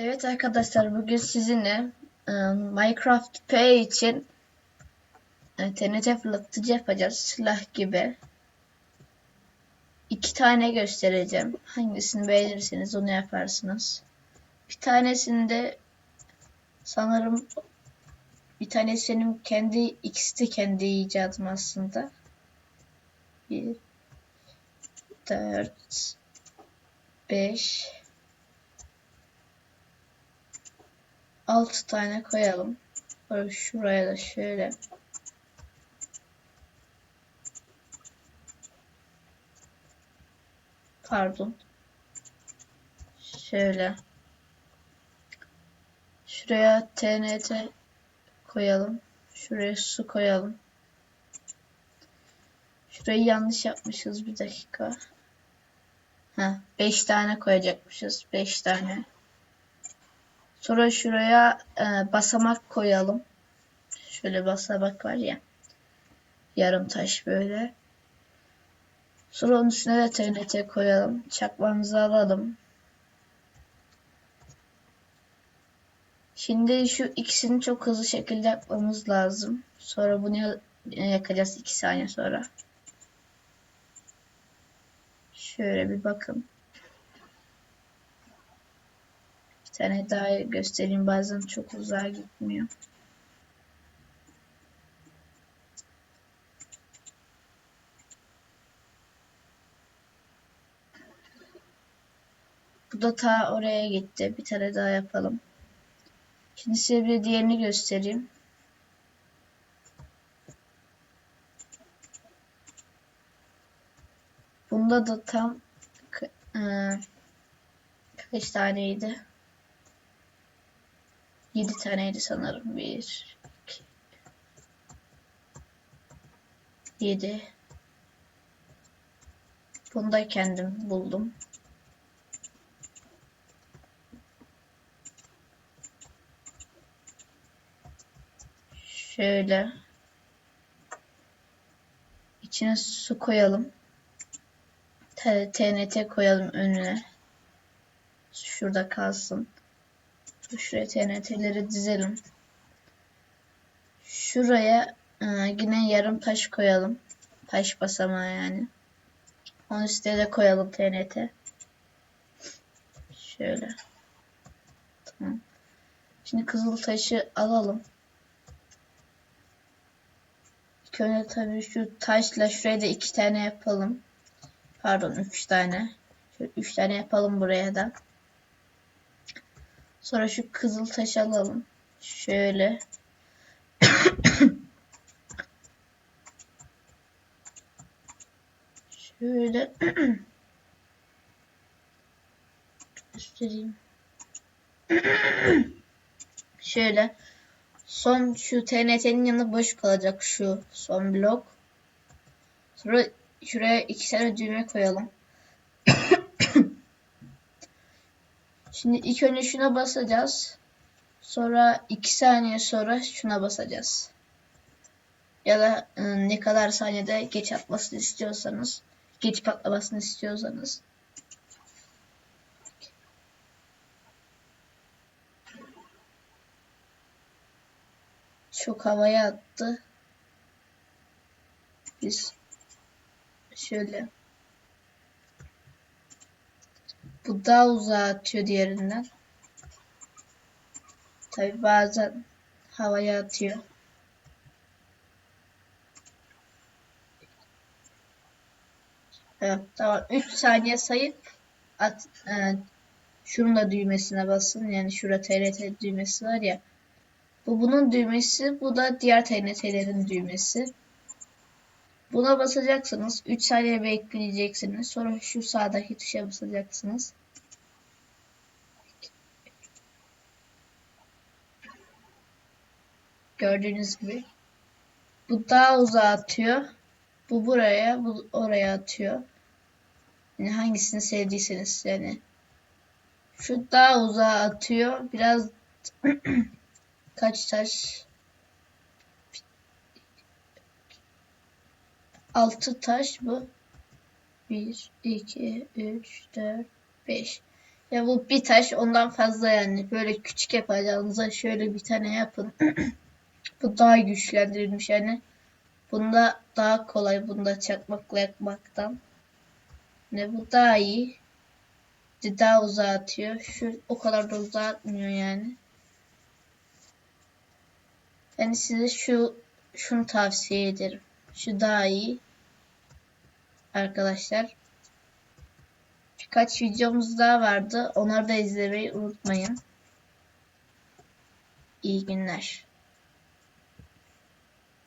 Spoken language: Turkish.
Evet arkadaşlar bugün sizinle e, Minecraft P için e, TNT fırlatıcı yapacağız. Silah gibi. İki tane göstereceğim. Hangisini beğenirseniz onu yaparsınız. Bir tanesinde sanırım bir tanesi benim kendi ikisi de kendi icadım aslında. Bir, dört, beş, 6 tane koyalım. Böyle şuraya da şöyle. Pardon. Şöyle. Şuraya TNT koyalım. Şuraya su koyalım. Şurayı yanlış yapmışız bir dakika. Ha, 5 tane koyacakmışız. 5 tane. Sonra şuraya e, basamak koyalım. Şöyle basamak var ya. Yarım taş böyle. Sonra onun üstüne de TNT koyalım. Çakmamızı alalım. Şimdi şu ikisini çok hızlı şekilde yapmamız lazım. Sonra bunu yakacağız 2 saniye sonra. Şöyle bir bakın. Bir tane daha göstereyim. Bazen çok uzağa gitmiyor. Bu da ta oraya gitti. Bir tane daha yapalım. Şimdi size bir diğerini göstereyim. Bunda da tam e, kaç taneydi? 7 taneydi sanırım. 1 2 7 Bunu da kendim buldum. Şöyle içine su koyalım. TNT koyalım önüne. Şurada kalsın. Şuraya TNT'leri dizelim. Şuraya e, yine yarım taş koyalım. Taş basamağı yani. Onun üstüne de koyalım TNT. Şöyle. Tamam. Şimdi kızıl taşı alalım. İlk önce tabii şu taşla şuraya da iki tane yapalım. Pardon üç tane. Şöyle üç tane yapalım buraya da. Sonra şu kızıl taş alalım. Şöyle. Şöyle. göstereyim. Şöyle. Son şu TNT'nin yanında boş kalacak şu son blok. Sonra şuraya iki tane düğme koyalım. Şimdi ilk önce şuna basacağız. Sonra 2 saniye sonra şuna basacağız. Ya da ıı, ne kadar saniyede geç atmasını istiyorsanız, geç patlamasını istiyorsanız. Çok havaya attı. Biz şöyle Bu daha uzağa atıyor diğerinden. Tabi bazen havaya atıyor. Evet tamam. 3 saniye sayıp at, e, şunun da düğmesine basın. Yani şurada TRT düğmesi var ya. Bu bunun düğmesi. Bu da diğer TNT'lerin düğmesi. Buna basacaksınız. 3 saniye bekleyeceksiniz. Sonra şu sağdaki tuşa basacaksınız. Gördüğünüz gibi. Bu daha uzağa atıyor. Bu buraya, bu oraya atıyor. Yani hangisini sevdiyseniz yani. Şu daha uzağa atıyor. Biraz kaç taş 6 taş bu. 1, 2, 3, 4, 5. Ya bu bir taş ondan fazla yani. Böyle küçük yapacağınıza şöyle bir tane yapın. Bu daha güçlendirilmiş yani. Bunda daha kolay bunda çakmakla yakmaktan. Ne bu daha iyi. Daha uzağa atıyor. Şu o kadar da uzağa atmıyor yani. Yani size şu şunu tavsiye ederim. Şu daha iyi. Arkadaşlar. Birkaç videomuz daha vardı. Onları da izlemeyi unutmayın. İyi günler.